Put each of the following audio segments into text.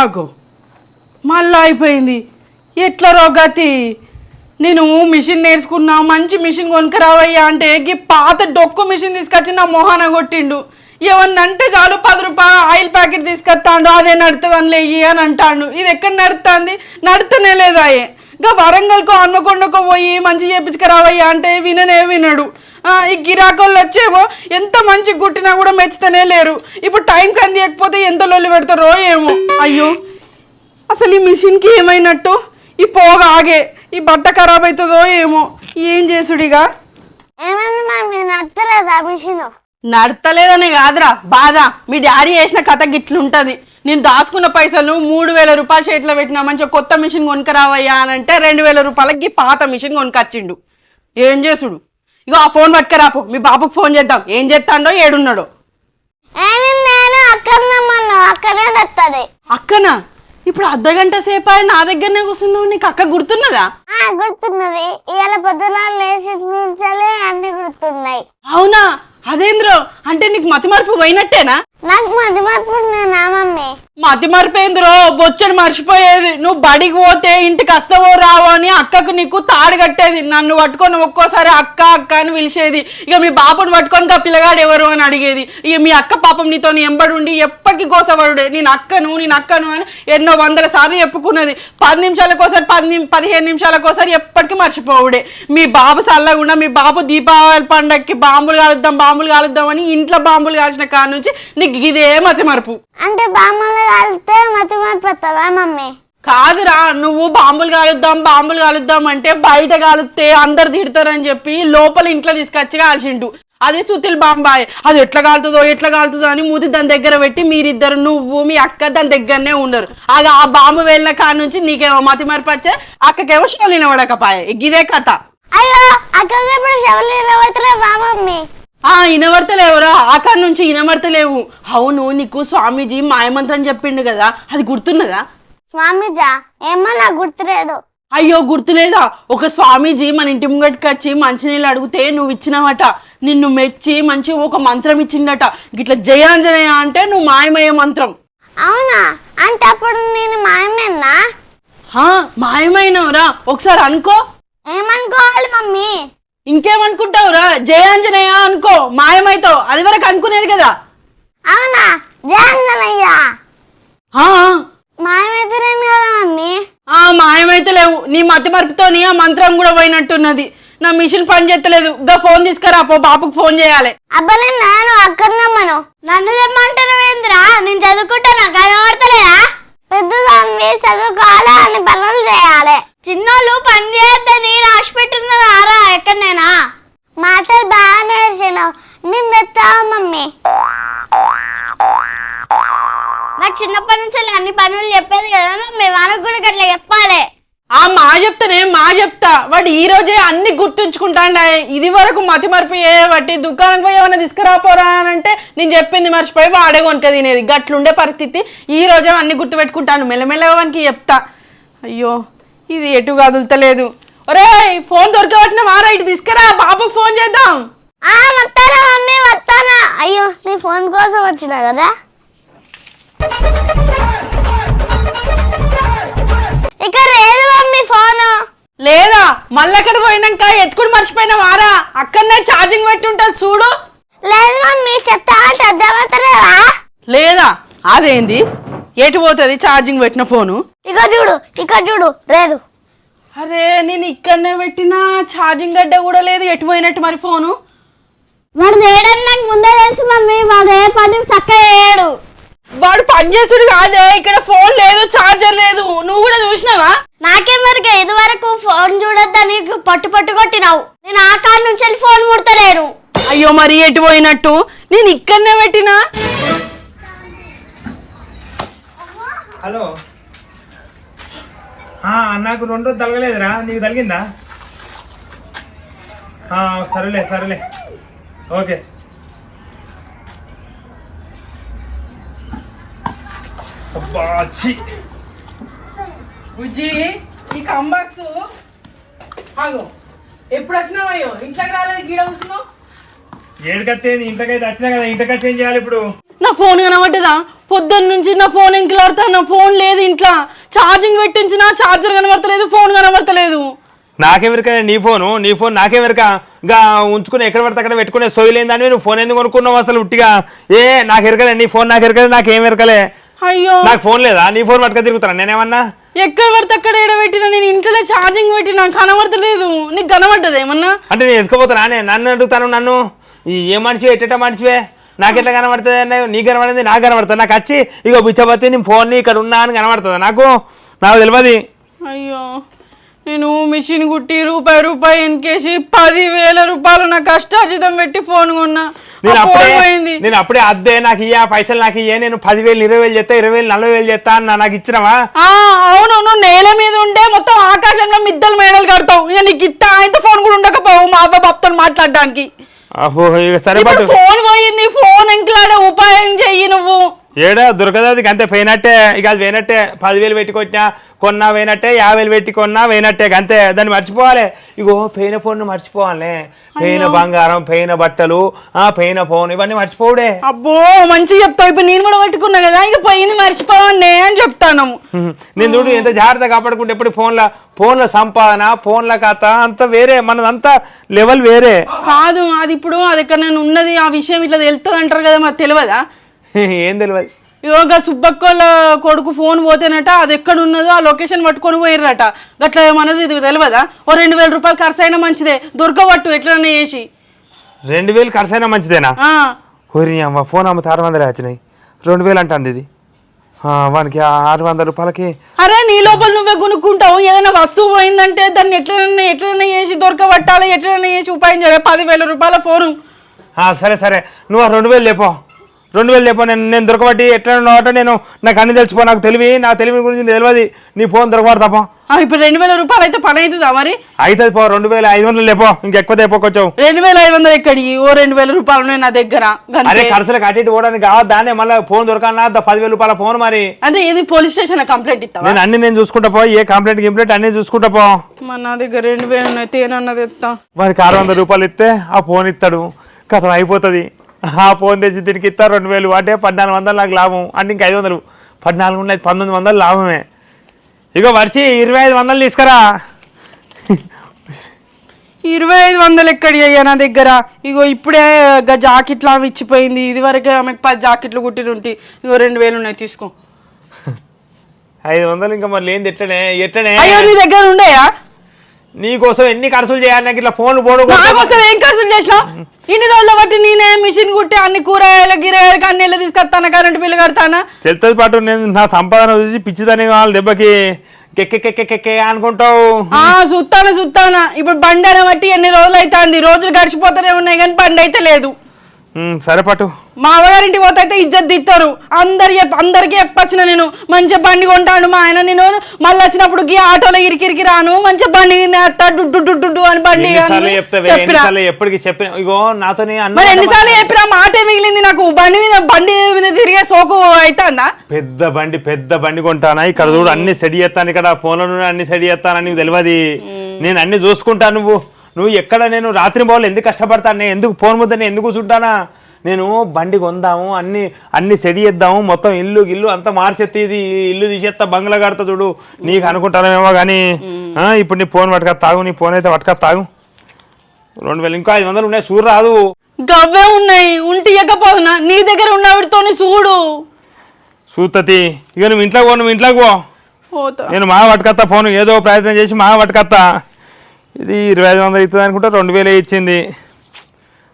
ఆగో. మళ్ళా అయిపోయింది. ఎట్లా రోగతి? నేను మిషన్ నేర్చుకున్నా మంచి మిషన్ కొనుకరావయ్యా అంటే గీ పాత డొక్కు మిషన్ తీసుకొచ్చి నా మొహాన కొట్టిండు. ఏమన్నంటే చాలు పది రూపాయలు ఆయిల్ ప్యాకెట్ తీసుకొస్తాడు అదే నడుతుంది లేయి అని అంటాడు. ఇది ఎక్కడ నడుతుంది నడుతనే లేదాయే ఇంకా వరంగల్కో అన్నకొండకో పోయి మంచి చేపించుకురావయ్యా అంటే విననే వినడు. ఈ గిరాకోళ్ళు వచ్చేమో ఎంత మంచి కుట్టినా కూడా మెచ్చుతనే లేరు. ఇప్పుడు టైంకి అందియకపోతే ఎంత లొల్లి పెడతారో ఏమో. అయ్యో. అసలు ఈ మిషన్కి ఏమైనట్టు? ఈ పోగ ఆగే. ఈ బట్ట ఖరాబ్ అవుతుందో ఏమో. ఏం చేసుడిగా? ఏమైంది మమ్మీ నడతలేదా మిషన్? నడతలేదనే కాదురా. బాధ. మీ డాడీ చేసిన కథ గిట్లుంటది. నేను దాచుకున్న పైసలు మూడు వేల రూపాయలు చేతిలో పెట్టినా మంచిగా కొత్త మిషన్ కొనుక్కరావయ్యా అని అంటే రెండు వేల రూపాయలకి పాత మిషన్ కొనుకొచ్చిండు. ఏం చేసుడు? ఇగో ఆ ఫోన్ పట్టుకరాపు. మీ బాబుకి ఫోన్ చేద్దాం. ఏం చేస్తాడో ఏడున్నాడో. అక్కనా ఇప్పుడు అర్ధ గంట సేపు ఆయన నా దగ్గరనే కూర్చున్నావు. నీకు అక్క గుర్తున్నదా? గుర్తున్నది. ఇవాళ పొద్దున లేచి కూర్చోలే అన్ని గుర్తున్నాయి. అవునా? అదేంద్రో? అంటే నీకు మతి మార్పు పోయినట్టేనా? నాకు మధ్య మార్పు నా మమ్మీ. మతి మరిపోయిందిరో బొచ్చని మర్చిపోయేది. నువ్వు బడికి పోతే ఇంటికి వస్తావో రావో అని అక్కకు నీకు తాడు కట్టేది. నన్ను పట్టుకొని ఒక్కోసారి అక్క అక్క అని పిలిచేది. ఇక మీ బాబుని పట్టుకొని ఆ పిల్లగాడు ఎవరు అని అడిగేది. ఇక మీ అక్క పాపం నీతో ఎంబడి ఉండి ఎప్పటికీ కోసపడుడే నేను అక్కను నేను అక్కను అని ఎన్నో వందల సార్లు చెప్పుకున్నది. పది నిమిషాలకోసారి పది పదిహేను నిమిషాలకోసారి ఎప్పటికీ మర్చిపోవుడే. మీ బాబు చల్లకుండా మీ బాబు దీపావళి పండక్కి బాంబులు కాలుద్దాం బాంబులు కాలుద్దాం అని ఇంట్లో బాంబులు కాల్చిన కాడ నుంచి నీకు ఇదే మతి మరుపు అంటే బామ్మలు కలిస్తే మతి మార్పు వస్తుందా మమ్మీ? కాదురా నువ్వు బాంబులు కాలుద్దాం బాంబులు కాలుద్దాం అంటే బయట కాలుస్తే అందరు తిడతారని చెప్పి లోపల ఇంట్లో తీసుకొచ్చి కాల్చిండు. అది సుతిల్ బాంబాయ్. అది ఎట్లా కాలుతుందో ఎట్లా కాలుతుందో అని మూతి దాని దగ్గర పెట్టి మీరిద్దరు నువ్వు మీ అక్క దాని దగ్గరనే ఉన్నారు అది ఆ బాంబు వెళ్ళిన కాడ నుంచి నీకేమో మతి మరిపచ్చే అక్కకేమో షోలు వినబడకపాయే. ఇదే కథ. అయ్యో అక్కడ ఇప్పుడు శవలు నిలబడతలే ఆ ఇనబడతలేవురా ఆకాడ నుంచి ఇనబడతలేవు. అవును నీకు స్వామీజీ మాయమంత్రం చెప్పిండు కదా అది గుర్తున్నదా? స్వామిజా ఏమో నాకు గుర్తులేదు. అయ్యో గుర్తులేదా? ఒక స్వామీజీ మన ఇంటి ముంగటికి వచ్చి మంచినీళ్ళు అడిగితే నువ్వు ఇచ్చినావట నిన్ను మెచ్చి మంచి ఒక మంత్రం ఇచ్చిందట. ఇట్లా జయాంజనేయ అంటే నువ్వు మాయమయ్యే మంత్రం. అవునా? అంటే అప్పుడు నేను మాయమేనా? హా మాయమైనవురా. ఒకసారి అనుకో. ఏమనుకోవాలి మమ్మీ? ఇంకేమనుకుంటావురా? జయాంజనేయ అనుకో మాయమైతావు. అది వరకు అనుకునేది కదా. అవునా? కదా మమ్మీ. ఆ మాయమైతే లేవు నీ మతి మరుపుతోని ఆ మంత్రం కూడా పోయినట్టున్నది. నా మిషన్ పని చేస్తలేదు. ఇంకా ఫోన్ తీసుకురా పో బాపుకు ఫోన్ చేయాలి. అబ్బా నేను అక్కడ నమ్మను నన్ను ఏంద్రా నేను చదువుకుంటా నాకు పెద్దదాన్ని చదువుకోవాలి అని పనులు చేయాలి? చిన్నోళ్ళు పని చేయొద్దని రాసి పెట్టున్నారా ఎక్కడనేనా? మాటలు బాగా నేర్చినావు నేను తెస్తావా మమ్మీ? నాకు చిన్నప్పటి నుంచి అన్ని పనులు చెప్పేది కదా మమ్మీ. వాళ్ళకు కూడా చెప్పాలి ఆ మా చెప్తానే మా చెప్తా. వాడు ఈ రోజే అన్ని గుర్తుంచుకుంటాండా. ఇది వరకు మతి మరిపోయే ఏ దుకాణం పోయి ఏమైనా తీసుకురాపోరా అని అంటే నేను చెప్పింది మర్చిపోయి వాడే కొనుక తినేది. గట్లుండే పరిస్థితి. ఈ రోజే అన్ని గుర్తుపెట్టుకుంటాను. మెల్లమెల్లగా వానికి చెప్తా. అయ్యో ఇది ఎటు కదులుతలేదు. ఒరే ఫోన్ దొరకబట్టిన మారా ఇటు తీసుకురా. బాబుకి ఫోన్ చేద్దాం. వస్తానా మమ్మీ వస్తానా. అయ్యో నీ ఫోన్ కోసం వచ్చినా కదా? లేదా మళ్ళెక్కడ పోయినాక? ఎత్తుకుని మర్చిపోయిన వారా? అక్కడనే ఛార్జింగ్ పెట్టి ఉంటుంది చూడు. లేదు మమ్మీ చెత్త అర్థమవుతలేదా లేదా? అదేంది? ఎటు పోతుంది ఛార్జింగ్ పెట్టిన ఫోను? ఇక చూడు ఇక చూడు లేదు. అరే నేను ఇక్కడనే పెట్టిన? ఛార్జింగ్ గడ్డ కూడా లేదు. ఎటు పోయినట్టు మరి ఫోను? వాడు చేయడం నాకు ముందే తెలుసు మమ్మీ. వాడు ఏ పని చక్కగా చేయడు. వాడు పనిచేసుడు కాదే ఇక్కడ ఫోన్ లేదు ఛార్జర్ లేదు. నువ్వు కూడా చూసినావా? నాకే మరిగా ఇది వరకు ఫోన్ చూడొద్దని పట్టు పట్టు కొట్టినావు. నేను ఆ కాడ నుంచి వెళ్ళి ఫోన్ ముడతలేను. అయ్యో మరి ఎటు పోయినట్టు? నేను ఇక్కడనే పెట్టినా. హలో. ఆ, నాకు రెండు తలగలేదురా. నీకు తలిగిందా? ఆ, సరేలే సరేలే. ఓకే. ఈ కంబాక్స్ అగో ఎప్పుడు వచ్చినావయ్యో? ఇంట్లోకి రాలేదు గీడ కూర్చున్నావు? వచ్చినా కదా చేయాలి ఇప్పుడు? నా ఫోన్ కనబడ్డదా? పొద్దున్న నుంచి నా ఫోన్ ఎంకిలాడుతా నా ఫోన్ లేదు ఇంట్లో. ఛార్జింగ్ పెట్టించిన ఛార్జర్ కనబడతలేదు ఫోన్ కనబడతలేదు. నాకెవరికా నీ ఫోను? నీ ఫోన్ నాకెవరికా? గా ఉంచుకుని ఎక్కడ పడితే అక్కడ పెట్టుకునే సోయిలేదని నువ్వు ఫోన్ ఎందుకు కొనుక్కున్నావు అసలు ఉట్టిగా? ఏ నాకు ఎరకలే నీ ఫోన్ నాకు ఎరకలే నాకేం ఎరకలే అయ్యో. నాకు ఫోన్ లేదా? నీ ఫోన్ పట్టుక తిరుగుతాను నేనేమన్నా? ఎక్కడ పడితే అక్కడ ఎడబెట్టినా నేను ఇంట్లో ఛార్జింగ్ పెట్టినా కనబడతలేదు. నీకు కనబడ్డది ఏమన్నా? అంటే నేను ఎత్తుకోపోతానా నేను నన్ను అడుగుతాను నన్ను? ఈ ఏ మనిషివే ఎట్ట మనిషివే? నాకెట్లా కనబడుతుంది అన్న నీకు కనబడింది నాకు కనబడుతుంది. నాకు వచ్చి ఇగో బిచ్చబత్తి నీ ఫోన్ ఇక్కడ ఉన్నా అని కనబడుతుంది. నాకు నాకు తెలియదు. అయ్యో. నేను మిషన్ కుట్టి రూపాయి రూపాయి ఎన్కేసి పదివేల రూపాయలు నా కష్టార్జితం పెట్టి ఫోన్ కొన్నా. నేను అప్పుడే నేను అప్పుడే అద్దే నాకు ఇయ్యా పైసలు నాకు ఇయ్యే నేను పదివేలు ఇరవై వేలు చేస్తా ఇరవై వేలు నలభై వేలు చేస్తా అన్న నాకు ఇచ్చినవా? ఆ అవును నువ్వు నేల మీద ఉండే మొత్తం ఆకాశంలో మిద్దలు మేడలు కడతావు. ఇక నీకు ఇత్త ఆయనతో ఫోన్ కూడా ఉండకపోవు మా అబ్బా బాబుతో మాట్లాడడానికి. సరే ఫోన్ పోయింది ఫోన్ ఎంకలాడే ఉపాయం చెయ్యి నువ్వు. ఏడా దొరకదు అది అంతే పోయినట్టే ఇక అది పోయినట్టే. పదివేలు పెట్టుకొచ్చినా కొన్నా పోయినట్టే యాభై వేలు పెట్టి కొన్నా పోయినట్టే అంతే. దాన్ని మర్చిపోవాలి. ఇగో పోయిన ఫోన్ మర్చిపోవాలి. పోయిన బంగారం పోయిన బట్టలు ఆ పోయిన ఫోన్ ఇవన్నీ మర్చిపోవుడే. అబ్బో మంచిగా చెప్తావు. ఇప్పుడు నేను కూడా పట్టుకున్నా కదా ఇక పోయింది మర్చిపోవండి అని చెప్తాను. నేను చూడు ఎంత జాగ్రత్త కాపాడుకుంటే ఎప్పుడు ఫోన్ల ఫోన్ల సంపాదన ఫోన్ల కథ అంతా వేరే మనదంతా లెవెల్ వేరే. కాదు అది ఇప్పుడు అది ఎక్కడ నేను ఉన్నది ఆ విషయం ఇట్లా తెలుస్తుంది అంటారు కదా మాకు తెలియదా? ఏం తెలియదు యోగా సుబ్బక్కోళ్ళ కొడుకు ఫోన్ పోతేనట అది ఎక్కడ ఉన్నదో ఆ లొకేషన్ పట్టుకొని పోయిర్రట. గట్లా మనది ఇది తెలియదా ఓ రెండు వేల రూపాయలు ఖర్చు అయినా మంచిదే దొరకబట్టు ఎట్లన్నా చేసి. రెండు వేలు ఖర్చైనా మంచిదేనా? ఆ, ఓరి అమ్మ ఫోన్ అమ్మ ఆరు వందలు వచ్చినాయి. రెండు వేలు అంటుంది ఇది. వానికి ఆరు వందల రూపాయలకి. అరే నీ లోపల నువ్వే కొనుక్కుంటావు ఏదైనా వస్తువు పోయిందంటే దాన్ని ఎట్లన్నా ఎట్లన్నా చేసి దొరకబట్టాలి ఎట్లన్నా చేసి ఉపాయం చేయాలి? పదివేల రూపాయల ఫోను. సరే సరే. నువ్వు రెండు వేలు లేపో. రెండు వేలు లేపో నేను నేను దొరకబట్టి ఎట్లా ఉన్నావట నేను నాకు అన్ని తెలిసిపో నాకు తెలివి నా తెలివి గురించి తెలియదు నీ ఫోన్ దొరకబడు తప్ప. ఇప్పుడు రెండు వేల రూపాయలు అయితే పని అవుతుందా మరి? అవుతుంది పో రెండు వేల ఐదు వందలు లేపో ఇంకెక్కువ తెపో కొంచెం రెండు వేల ఐదు వందలు ఎక్కడి ఓ రెండు వేల రూపాయలు ఉన్నాయి నా దగ్గర. అరే ఖర్చులకు అటు ఇటు పోవడానికి కావద్దు దాన్ని మళ్ళీ ఫోన్ దొరకాలన్నా పదివేల రూపాయల ఫోన్ మరి. అంటే ఇది పోలీస్ స్టేషన్ కంప్లైంట్ ఇస్తావా? నేను అన్ని నేను చూసుకుంటా పో ఏ కంప్లైంట్ గింప్లైంట్ అన్ని చూసుకుంటా పో. మన నా దగ్గర రెండు వేలు ఉన్నాయి తేనన్నది ఎత్తా. వారికి ఆరు వందల రూపాయలు ఇస్తే ఆ ఫోన్ ఇస్తాడు. కథ అయిపోతుంది. ఆ ఫోన్ తెచ్చి దీనికి ఇస్తా రెండు వేలు అంటే పద్నాలుగు వందలు నాకు లాభం. అంటే ఇంకా ఐదు వందలు. పద్నాలుగు ఉన్నాయి పంతొమ్మిది వందలు లాభమే. ఇగో వర్షి ఇరవై ఐదు వందలు తీసుకురా. ఇరవై ఐదు వందలు ఎక్కడి అయ్యా నా దగ్గర? ఇగో ఇప్పుడే గా జాకెట్లు ఆమె ఇచ్చిపోయింది. ఇది వరకు ఆమెకు పది జాకెట్లు కుట్టినుంటి ఇగో రెండు వేలు ఉన్నాయి తీసుకో. ఐదు వందలు ఇంకా మరి లేనిది ఎట్లనే? ఎట్లనే? అయ్యో నీ దగ్గర ఉండేయా? నీకోసం ఎన్ని ఖర్చులు చేయాలి? ఇట్లా ఫోన్లు పోడు నాకోసం ఏం ఖర్చులు ఇన్ని రోజులు బట్టి నేనే మిషన్ కుట్టి అన్ని కూరగాయలు గిరగాయలకి అన్ని ఇల్లు తీసుకొస్తానా కరెంట్ బిల్లు కడతానా? తెలుస్తుంది పాటు నేను నా సంపాదన చూసి పిచ్చిదని కావాలి దెబ్బకి. కెక్కెక్కెక్కెక్కే అనుకుంటావు? ఆ సుత్తానా సుత్తానా. ఇప్పుడు బండి అని బట్టి ఎన్ని రోజులు అవుతుంది రోజులు గడిచిపోతూనే ఉన్నాయి కానీ బండి అయితే లేదు. సరే పట్టు. మా పోతే అయితే ఇజ్జత్ దిస్తారు అందరి అందరికీ చెప్పొచ్చిన నేను మంచిగా బండి కొంటాను మా ఆయన నేను. మళ్ళీ వచ్చినప్పుడు గీ ఆటోలో ఇరికిరికి రాను మంచిగా బండి డుడ్డు అని బండి ఎప్పటికి చెప్పిన? ఇగో అన్న మరి ఎన్నిసార్లు చెప్పినా మాటే మిగిలింది నాకు. బండి మీద బండి మీద తిరిగే సోకు అవుతుందా పెద్ద బండి పెద్ద బండి కొంటానా? ఇక్కడ చూడు అన్ని సెడి చేస్తాను ఇక్కడ ఫోన్లో నుండి అన్ని సెడి చేస్తానని తెలియదు నేను అన్ని చూసుకుంటా నువ్వు. నువ్వు ఎక్కడ నేను రాత్రి బావులు ఎందుకు కష్టపడతాను? నేను ఎందుకు ఫోన్ ముద్ద నేను ఎందుకు కూర్చుంటానా? నేను బండి కొందాము అన్ని అన్ని సెడి చేద్దాము మొత్తం ఇల్లు ఇల్లు అంతా మార్చెత్తి ఇది ఇల్లు తీసేస్తా బంగ్లా కడతా చూడు. నీకు అనుకుంటానేమో కానీ ఆ, ఇప్పుడు నీ ఫోన్ పట్టుక తాగు నీ ఫోన్ అయితే పట్టుక తాగు. రెండు వేలు ఇంకో ఐదు వందలు ఉన్నాయి చూడు రాదు. గవ్వే ఉన్నాయి ఉంటి ఇవ్వకపోతున్నా నీ దగ్గర ఉన్నవిడితోని చూడు. చూస్తతి ఇక నువ్వు ఇంట్లోకి పో నువ్వు ఇంట్లోకి పో. నేను మా పట్టుకత్తా ఫోన్ ఏదో ప్రయత్నం చేసి మా పట్టుకత్తా. ఇది ఇరవై ఐదు వందలు ఇస్తుంది అనుకుంటే రెండు వేలే ఇచ్చింది.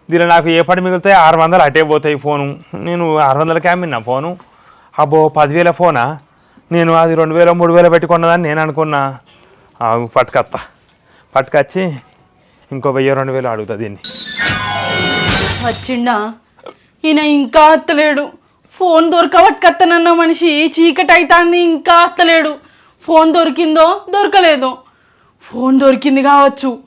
దీనిలో నాకు ఏ పడి మిగులుతాయి? ఆరు వందలు అటే పోతాయి ఫోను. నేను ఆరు వందలకే అమ్మినా ఫోను? అబ్బో పదివేల ఫోనా? నేను అది రెండు వేల మూడు వేల పెట్టుకున్నదని నేను అనుకున్నా. పట్టుకత్తా. పట్టుకొచ్చి ఇంకో వెయ్యి రెండు వేలు అడుగుతా దీన్ని. వచ్చిండా ఈయన ఇంకా అత్తలేడు. ఫోన్ దొరకబట్టుకత్తనన్న మనిషి చీకటి అవుతుంది ఇంకా అత్తలేడు. ఫోన్ దొరికిందో దొరకలేదో. ఫోన్ దొరికింది కావచ్చు.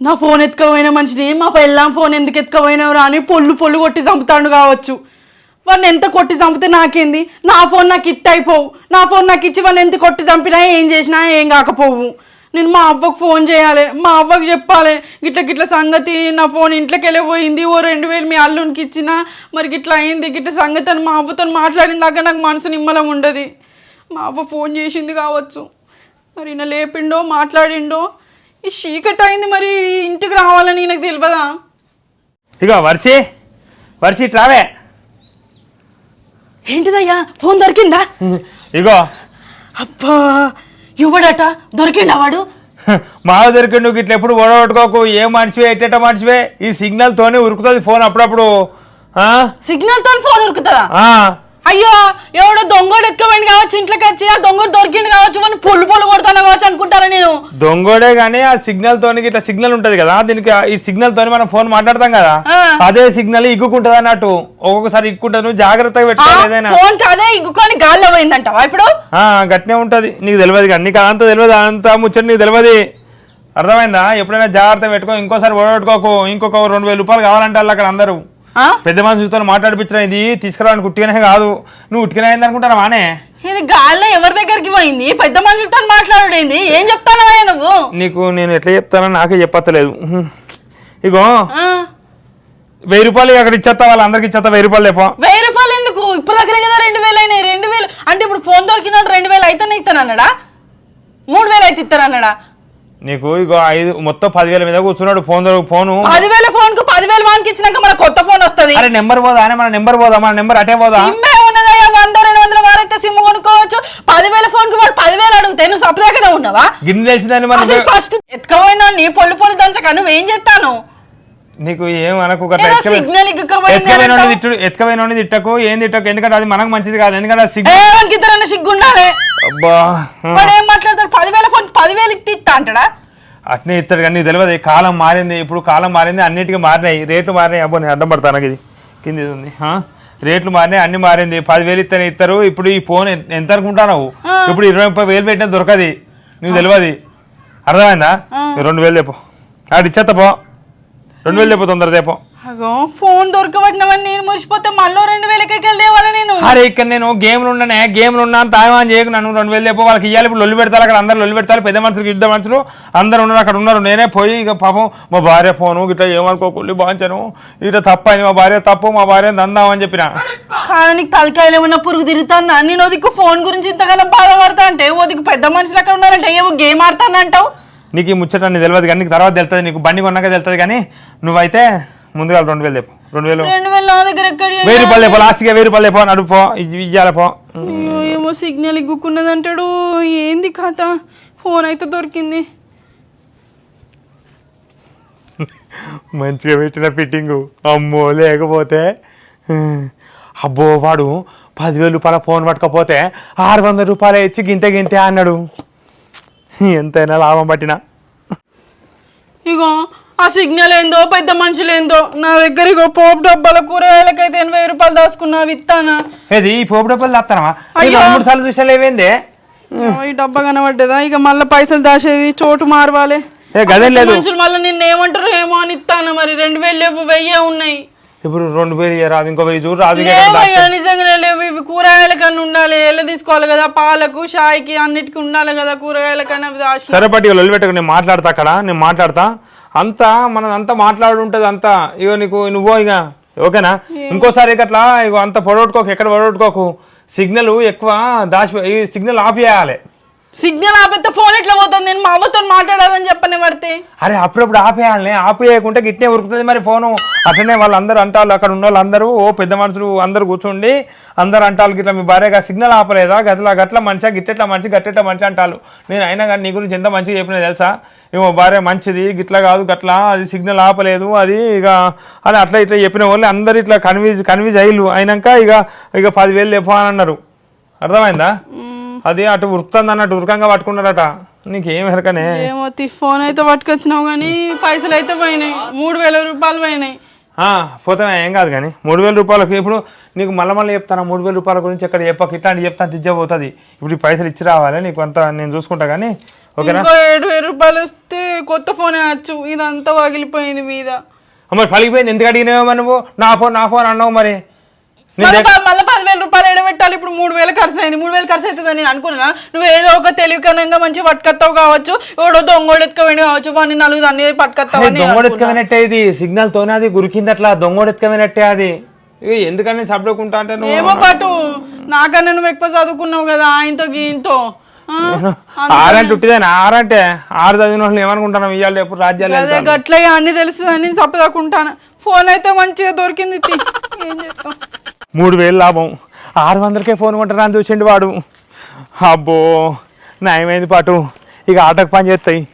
నా ఫోన్ ఎత్తుకపోయిన మనిషిని మా పెళ్ళాం ఫోన్ ఎందుకు ఎత్తుకపోయినవరా అని పొల్లు పొల్లు కొట్టి చంపుతాడు కావచ్చు. వాడిని ఎంత కొట్టి చంపితే నాకేంది? నా ఫోన్ నాకు ఇట్ అయిపోవు. నా ఫోన్ నాకు ఇచ్చి వాడిని ఎంత కొట్టి చంపినా ఏం చేసినా ఏం కాకపోవు. నేను మా అవ్వకు ఫోన్ చేయాలి. మా అవ్వకు చెప్పాలి. గిట్ల గిట్ల సంగతి నా ఫోన్ ఇంట్లోకి వెళ్ళిపోయింది ఓ రెండు వేలు మీ అల్లునికి ఇచ్చిన మరి గిట్ల అయింది. గిట్ల సంగతి అని మా అవ్వతో మాట్లాడిన దాకా నాకు మనసు నిమ్మలం ఉండదు. మా అవ్వ ఫోన్ చేసింది కావచ్చు. మరి ఈయన లేపిండో మాట్లాడిండో ఈ చీకటి అయింది మరి ఇంటికి రావాలని నాకు తెలియదా ఇగో వర్షి వర్షి ట్రావే ఏంటిదయ్యా? ఫోన్ దొరికిందా? ఇగో. అబ్బా ఇవ్వడట దొరికిండా వాడు? మా దగ్గరికి నువ్వు ఇట్లా ఎప్పుడు ఓడగొట్టుకోకు ఏ మనిషివే ఎట్టేట మనిషివే? ఈ సిగ్నల్ తోనే ఉరుకుతుంది ఫోన్ అప్పుడప్పుడు. ఆ? సిగ్నల్తో ఫోన్ ఉరుకుతుందా. అయ్యో ఎవడో దొంగడు ఎక్కబడి కావచ్చు ఇంట్లోకి వచ్చి ఆ దొంగడు దొరికిండు కావచ్చు అని పొల్లు పొల్లు కొడతాను కావచ్చు అనుకుంటారా నేను? దొంగోడే కానీ ఆ సిగ్నల్ తోని ఇట్లా సిగ్నల్ ఉంటది కదా దీనికి ఈ సిగ్నల్ తోని మనం ఫోన్ మాట్లాడతాం కదా. అదే సిగ్నల్ ఇగ్గుకుంటది అన్నట్టు ఒక్కొక్కసారి ఇగ్గుకుంటది నువ్వు జాగ్రత్తగా పెట్టుకోవాలి ఏదైనా. ఫోన్ కాదే ఇంకొకని గాల్లో పోయిందంటావా ఇప్పుడు? ఆ, గట్నే ఉంటది నీకు తెలియదు కానీ నీకు అంత తెలియదు అంత ముచ్చట నీకు తెలియదు. అర్థమైందా? ఎప్పుడైనా జాగ్రత్త పెట్టుకో ఇంకోసారి ఓడగొట్టుకోకు ఇంకొక రెండు వేల రూపాయలు కావాలంటే వాళ్ళు అక్కడ అందరూ? పెద్ద మనుషులతో మాట్లాడిపించడం ఇది తీసుకురావడానికి ఉట్టిగానే కాదు. నువ్వు ఉట్టిగానే అయింది అనుకుంటారా మానే? ఇది గాల్లో ఎవరి దగ్గరికి పోయింది? పెద్ద మనుషులతో మాట్లాడేంది ఏం చెప్తానవయ్యా నువ్వు? నీకు నేను ఎట్లా చెప్తానో నాకే చెప్పత్తలేదు. ఇగో వెయ్యి రూపాయలు అక్కడ ఇచ్చేస్తా వాళ్ళందరికి ఇచ్చేస్తా వెయ్యి రూపాయలు లేపో. వెయ్యి రూపాయలు ఎందుకు? ఇప్పుడు దగ్గరే కదా రెండు వేలు అయినాయి రెండు వేలు. అంటే ఇప్పుడు ఫోన్ దొరికినట్టు రెండు వేలు అయితేనే ఇస్తానన్నాడా? మూడు వేలు అయితే ఇస్తానన్నాడా? నీకు ఇగో ఐదు మొత్తం పదివేల మీద కూర్చున్నాడు ఫోన్ ఫోను. పదివేల ఫోన్ పదివేలు వానికి ఇచ్చినాక మన కొత్త ఫోన్ వస్తుంది. అరే నెంబర్ పోదా? అని మన నెంబర్ పోదా? మన నెంబర్ అటే పోదా? సిమ్మే ఉన్నదయ్యా వంద రెండు వందల వారైతే సిమ్ కొనుక్కోవచ్చు. పదివేల ఫోన్కు వాడు పదివేలు అడిగితే నువ్వు సపరేట్గా ఉన్నావా? గిన్నె తెలిసిందని మన అసలు ఫస్ట్ ఎత్తుకపోయినా నీ పొల్లు పొల్లు దంచక నువ్వేం చేస్తాను? నీకు ఏం అనకు సిగ్నల్ ఎత్తుకపోయిన తిట్టు ఎత్తుకపోయిన తిట్టకు ఏం తిట్టకు? ఎందుకంటే అది మనకు మంచిది కాదు ఎందుకంటే సిగ్గు ఏమనికి ఇద్దరన్నా సిగ్గుండాలి. అబ్బా వాడు ఏం మాట్లాడతాడు? పదివేల ఫోన్ పదివేలు ఇత్తి ఇస్తా అంటాడా? అట్నే ఇస్తారు కానీ తెలియదు కాలం మారింది ఇప్పుడు కాలం మారింది అన్నిటికీ మారినాయి రేట్లు మారినాయి అబ్బో నేను అడ్డం పడతాను ఇది. కింద ఇది ఉంది? రేట్లు మారినాయి అన్ని మారింది పదివేలు ఇస్తేనే ఇస్తారు ఇప్పుడు ఈ ఫోన్ ఎంత అనుకుంటావు ఇప్పుడు ఇరవై ముప్పై వేలు పెట్టినా దొరకది నీకు తెలియదు అర్థమైందా? రెండు వేలు లేపో ఆడు ఇచ్చేస్తా పో. రెండు వేలు లేపో తొందర తేపో అగో ఫోన్ దొరకబట్టినవని నేను మురిసిపోతే మళ్ళీ రెండు వేల ఎక్కడికి వెళ్ళేవాళ్ళ నేను? అరే ఇక్కడ నేను గేమ్లు ఉన్నానే గేమ్లు ఉన్నాను తాయమాన్ చేయకు నన్ను రెండు వేలు లేపో వాళ్ళకి ఇవ్వాలి ఇప్పుడు లొల్లి పెడతారు అక్కడ అందరు లొల్లి పెడతారు పెద్ద మనుషులు ఇద్దరు మనుషులు అందరు ఉన్నారు అక్కడ ఉన్నారు. నేనే పోయి ఇక పాపం మా భార్య ఫోను ఇట్లా ఏమనుకోకుండా బాంచాను. ఇట్లా తప్ప అని మా భార్య తప్పు మా భార్య దందామని చెప్పిన. కానీ నీకు తలకాయలు ఏమన్నా పురుగు తిరుగుతానా? నేను ఓదికు ఫోన్ గురించి ఇంతగానో బాధపడతా అంటే ఓదికు పెద్ద మనుషులు అక్కడ ఉన్నారంటే ఏమో గేమ్ ఆడతానంటావు? నీకు ఈ ముచ్చట నీకు తెలియదు కానీ నీకు తర్వాత తెలుస్తుంది నీకు బండి కొన్నాక తెలుస్తుంది కానీ నువ్వైతే ముందుగా రెండు వేలు లేపు రెండు వేలు రెండు వేల నా దగ్గర ఎక్కడ వెయ్యి రూపాయలు లేపో లాస్ట్గా వెయ్యి రూపాయలు లేపో నడుపు పో. ఇది ఇయ్యాలి పో. అయ్యో, ఏమో సిగ్నల్ ఇగ్గుకున్నది అంటాడు ఏంది కథ? ఫోన్ అయితే దొరికింది. మంచిగా పెట్టిన ఫిట్టింగు. అమ్మో లేకపోతే అబ్బో వాడు పదివేల రూపాయల ఫోన్ పట్టుకపోతే ఆరు వందల రూపాయలు ఇచ్చి గింతే గింతే అన్నాడు. ఎంతైనా లాభం పట్టిన. ఇగో ఆ సిగ్నల్ ఏందో పెద్ద మనుషులు ఏందో నా దగ్గర పోపు డబ్బాల కూరగాయలకైతే ఎనభై రూపాయలు దాచుకున్నా విత్తానా? ఏది ఈ పోపు డబ్బులు. రెండు మూడు సార్లు చూసా లేవేంది? ఈ డబ్బా కనబడ్డదా? ఇక మళ్ళీ పైసలు దాచేది చోటు మారవాలి. మనుషులు మళ్ళీ నిన్న ఏమంటారు ఏమో అని ఇస్తాను మరి? రెండు వేలు వెయ్యే ఉన్నాయి. ఇప్పుడు రెండు వేలు ఇయ్య రాదు ఇంకో వెయ్యి చూడు రాదు నిజంగానే లేవు. ఇవి కూరగాయల కన్నా ఉండాలి. ఎలా తీసుకోవాలి కదా పాలకు షాయికి అన్నిటికీ ఉండాలి కదా కూరగాయల కన్నా సరే పట్టి నేను మాట్లాడతా అక్కడ నేను మాట్లాడతా. అంతా మనం అంతా మాట్లాడు ఉంటుంది అంతా ఇగో నీకు నువ్వో ఇక ఓకేనా? ఇంకోసారి ఇక అట్లా ఇగో అంత పొడగొట్టుకోకు ఎక్కడ పొడగొట్టుకోకు. సిగ్నల్ ఎక్కువ దాచి ఈ సిగ్నల్ ఆఫ్ చేయాలి. సిగ్నల్ ఆపేస్తే ఫోన్ ఎట్లా పోతుంది? నేను మా అవ్వతో మాట్లాడాలని చెప్పని పడితే. అరే అప్పుడప్పుడు ఆపేయాలి ఆపేయకుంటే గిట్నే ఉరుకుతుంది మరి ఫోను. అట్లనే వాళ్ళందరూ అంటారు అక్కడ ఉన్న వాళ్ళందరూ ఓ పెద్ద మనుషులు అందరూ కూర్చుండి అందరు అంటారు గిట్లా మీ భార్యగా సిగ్నల్ ఆపలేదా? గట్ల గట్ల మంచిగా గిట్టెట్లా మంచి గట్టెట్లా మంచి అంటారు నేను అయినా కానీ నీ గురించి ఎంత మంచిగా చెప్పినా తెలుసా? ఏమో భార్య మంచిది గిట్లా కాదు గట్లా అది సిగ్నల్ ఆపలేదు అది ఇక అని అట్లా ఇట్లా చెప్పిన వాళ్ళు అందరు ఇట్లా కన్వీజ్ కన్వీజ్ అయ్యిలు అయినాక ఇక ఇక పదివేలు లేపో అని అన్నారు. అర్థమైందా? అది అటు ఉరుకుతుంది అన్నట్టు ఉరకంగా పట్టుకున్నారట నీకేం ఎరకనే? ఏమో ఫోన్ అయితే పట్టుకొచ్చినావు కానీ పైసలు అయితే పోయినాయి. మూడు వేల రూపాయలు పోయినాయి. ఆ, పోతే ఏం కాదు కానీ మూడు వేల రూపాయలకు ఇప్పుడు నీకు మళ్ళీ మళ్ళీ చెప్తాను మూడు వేల రూపాయల గురించి ఎక్కడ చెప్పక ఇట్లాంటి చెప్తాను తిజ్జపోతుంది ఇప్పుడు పైసలు ఇచ్చి రావాలి నీకు అంతా నేను చూసుకుంటా కానీ ఓకేనా? ఏడు వేల రూపాయలు వస్తే కొత్త ఫోన్ వచ్చు ఇదంతా పగిలిపోయింది మీద. మరి పలిగిపోయింది ఎందుకు అడిగినావో మరి నువ్వు? నా ఫోన్ నా ఫోన్ అన్నావు మరి. మళ్ళీ పదివేల రూపాయలు ఎడబెట్టి పెట్టాలి ఇప్పుడు మూడు వేలు ఖర్చు అయింది. మూడు వేలు ఖర్చు అవుతుందని నేను అనుకున్నా నువ్వు ఏదో ఒక తెలివికనంగా మంచి పట్టుకొస్తావు కావచ్చు. ఎవడో దొంగోడు ఎత్తుకపోయింది కావచ్చు. వాడిని నలుగురు అన్ని పట్టుకొస్తావు అని నేను దొంగోడు. ఎత్తుకమైనట్టే ఇది. సిగ్నల్ తోనే అది గురికింది అట్లా దొంగోడు ఎత్తుకమైనట్టే అది. ఎందుకని సబ్డుకుంటా అంటే ఏమో పాటు నాకన్నా నువ్వు ఎక్కువ చదువుకున్నావు కదా ఆయనతో గీంతో ఆ? ఆరంటే ఉట్టిదేనా? ఆరంటే ఆరు చదివిన వాళ్ళు ఏమనుకుంటున్నాం ఇవాళ రేపు రాజ్యాలు అదే గట్ల అన్ని తెలుస్తుందని చెప్పదాకుంటాను ఫోన్ అయితే మంచిగా దొరికింది. ఏం చేస్తాం? మూడు వేలు లాభం. ఆరు వందలకే ఫోన్ కొంటారా అని చూసిండు వాడు. అబ్బో నయమైంది పాటు. ఇక ఆటకు పని చేస్తాయి.